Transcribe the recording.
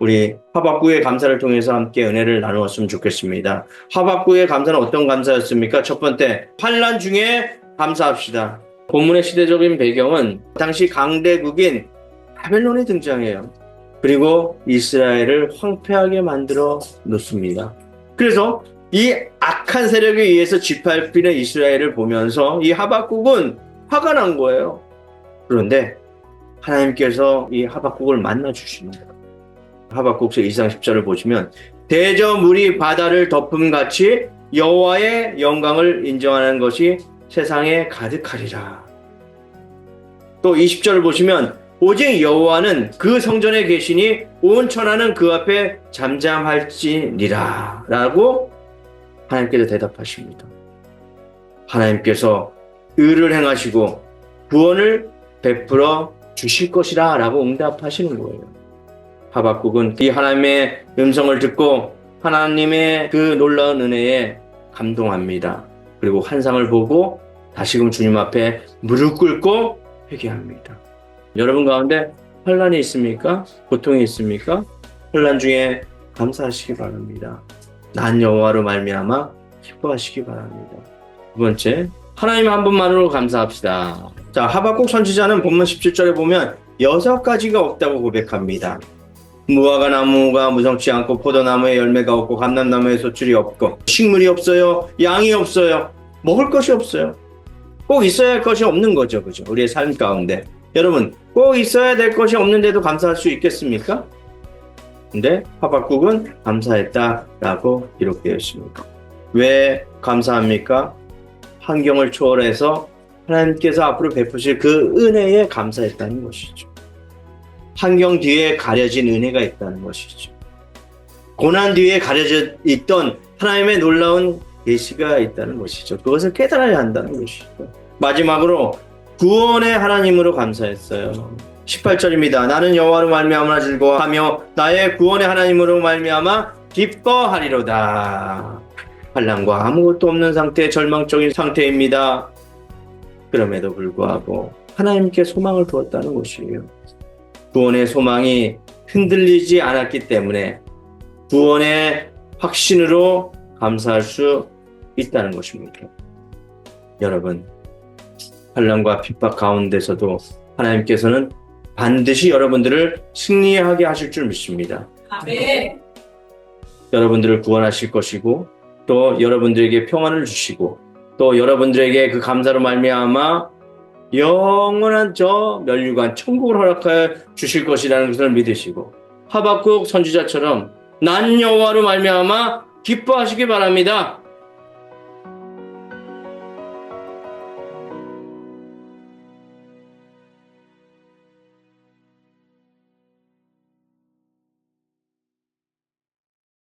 우리 하박구의 감사를 통해서 함께 은혜를 나누었으면 좋겠습니다. 하박구의 감사는 어떤 감사였습니까? 첫 번째, 환란 중에 감사합시다. 본문의 시대적인 배경은 당시 강대국인 바벨론이 등장해요. 그리고 이스라엘을 황폐하게 만들어 놓습니다. 그래서 이 악한 세력에 의해서 짓밟히는 이스라엘을 보면서 이 하박국은 화가 난 거예요. 그런데 하나님께서 이 하박국을 만나 주십니다. 하박국서 2장 10절을 보시면 대저 물이 바다를 덮음 같이 여호와의 영광을 인정하는 것이 세상에 가득하리라. 또 20절을 보시면 오직 여호와는 그 성전에 계시니 온 천하는 그 앞에 잠잠할지니라 라고 하나님께서 대답하십니다. 하나님께서 의를 행하시고 구원을 베풀어 주실 것이라 라고 응답하시는 거예요. 하박국은 이 하나님의 음성을 듣고 하나님의 그 놀라운 은혜에 감동합니다. 그리고 환상을 보고 다시금 주님 앞에 무릎 꿇고 회개합니다. 여러분 가운데 환란이 있습니까? 고통이 있습니까? 환란 중에 감사하시기 바랍니다. 난 여호와로 말미암아 기뻐하시기 바랍니다. 두 번째, 하나님 한 분만으로 감사합시다. 자, 하박국 선지자는 본문 17절에 보면 여섯 가지가 없다고 고백합니다. 무화과 나무가 무성치 않고 포도나무에 열매가 없고 감람나무에 소출이 없고 식물이 없어요. 양이 없어요. 먹을 것이 없어요. 꼭 있어야 할 것이 없는 거죠. 그죠? 우리의 삶 가운데. 여러분, 꼭 있어야 될 것이 없는데도 감사할 수 있겠습니까? 근데 하박국은 감사했다라고 기록되어 있습니다. 왜 감사합니까? 환경을 초월해서 하나님께서 앞으로 베푸실 그 은혜에 감사했다는 것이죠. 환경 뒤에 가려진 은혜가 있다는 것이죠. 고난 뒤에 가려져 있던 하나님의 놀라운 계시가 있다는 것이죠. 그것을 깨달아야 한다는 것이죠. 마지막으로 구원의 하나님으로 감사했어요. 18절입니다. 나는 여호와로 말미암아 즐거워하며 나의 구원의 하나님으로 말미암아 기뻐하리로다. 환란과 아무것도 없는 상태, 절망적인 상태입니다. 그럼에도 불구하고 하나님께 소망을 두었다는 것이에요. 구원의 소망이 흔들리지 않았기 때문에 구원의 확신으로 감사할 수 있다는 것입니다. 여러분, 환란과 핍박 가운데서도 하나님께서는 반드시 여러분들을 승리하게 하실 줄 믿습니다. 아멘. 여러분들을 구원하실 것이고 또 여러분들에게 평안을 주시고 또 여러분들에게 그 감사로 말미암아 영원한 저 멸류관 천국을 허락하여 주실 것이라는 것을 믿으시고 하박국 선지자처럼 난 여호와로 말미암아 기뻐하시기 바랍니다.